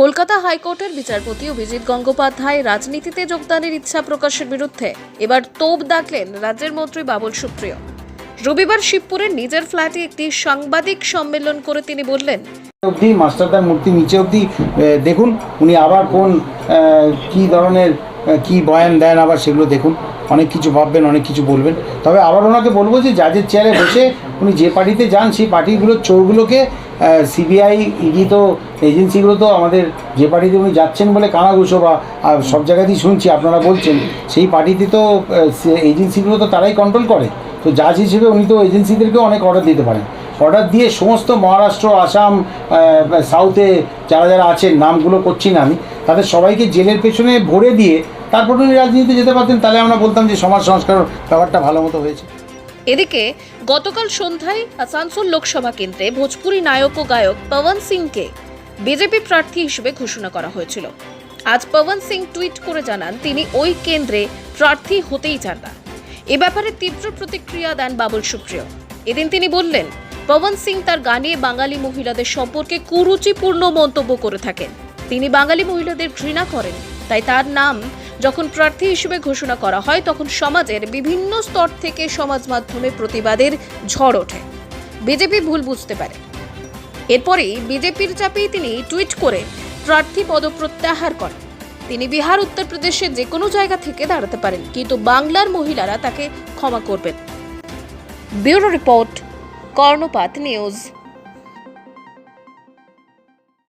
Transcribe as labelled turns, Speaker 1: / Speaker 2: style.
Speaker 1: কলকাতা হাইকোর্টের বিচারপতি অভিজিৎ গঙ্গোপাধ্যায় রাজনীতিতে যোগদানের ইচ্ছা প্রকাশের বিরুদ্ধে। এবার তোপ দাগলেন রাজ্যের মন্ত্রী বাবুল সুপ্রিয়। রবিবার শিবপুরের নিজের ফ্ল্যাটে একটি সাংবাদিক সম্মেলন করে তিনি বললেন,
Speaker 2: অবধি মাস্টারদার মূর্তি নিচে অবধি দেখুন, উনি আবার কোন কি ধরনের কি বয়ান দেন আবার সেগুলো দেখুন। অনেক কিছু ভাববেন, অনেক কিছু বলবেন। তবে আবার ওনাকে বলব যে, যাদের চেয়ারে বসে উনি যে পার্টিতে যান, সেই পার্টিগুলোর চোরগুলোকে সিবিআই ইডি তো এজেন্সিগুলো তো আমাদের যে পার্টিতে উনি যাচ্ছেন বলে কানাঘুষো বা সব জায়গাতেই শুনছি, আপনারা বলছেন, সেই পার্টিতে তো এজেন্সিগুলো তো তারাই কন্ট্রোল করে। তো জাজ হিসেবে উনি তো এজেন্সিদেরকেও অনেক অর্ডার দিতে পারেন। অর্ডার দিয়ে সমস্ত মহারাষ্ট্র, আসাম সাউথে যারা যারা আছেন, নামগুলো করছি না আমি, তাদের সবাইকে জেলের পেছনে ভরে দিয়ে, তারপর রাজনীতিতে যেতে পারতেন, তাহলে আমরা বলতাম যে সমাজ সংস্কার ব্যাপারটা ভালো মতো হয়েছে।
Speaker 1: এদিকে, গতকাল সন্ধ্যায় আসানসোল লোকসভা কেন্দ্রে ভোজপুরি নায়ক ও গায়ক পবন সিংকে বিজেপি প্রার্থী হিসেবে ঘোষণা করা হয়েছিল। আজ পবন সিং টুইট করে জানান, তিনি ওই কেন্দ্রে প্রার্থী হতেই চান না। এ ব্যাপারে তীব্র প্রতিক্রিয়া দেন বাবুল সুপ্রিয়। এদিন তিনি বললেন, পবন সিং তার গানে বাঙালি মহিলাদের সম্পর্কে কুরুচিপূর্ণ মন্তব্য করে থাকেন। তিনি বাঙালি মহিলাদের ঘৃণা করেন, তাই তার নাম যখন প্রার্থী হিসেবে ঘোষণা করা হয়, তখন সমাজের বিভিন্ন স্তর থেকে সমাজ মাধ্যমে প্রতিবাদের ঝড় ওঠে। বিজেপি ভুল বুঝতে পারে। এরপরেই বিজেপির চাপেই তিনি টুইট করে প্রার্থী পদপ্রত্যাহার করেন। তিনি বিহার উত্তরপ্রদেশের যে কোনো জায়গা থেকে দাঁড়াতে পারেন, কিন্তু বাংলার মহিলারা তাকে ক্ষমা করবেন। Bureau report, Karnapat news.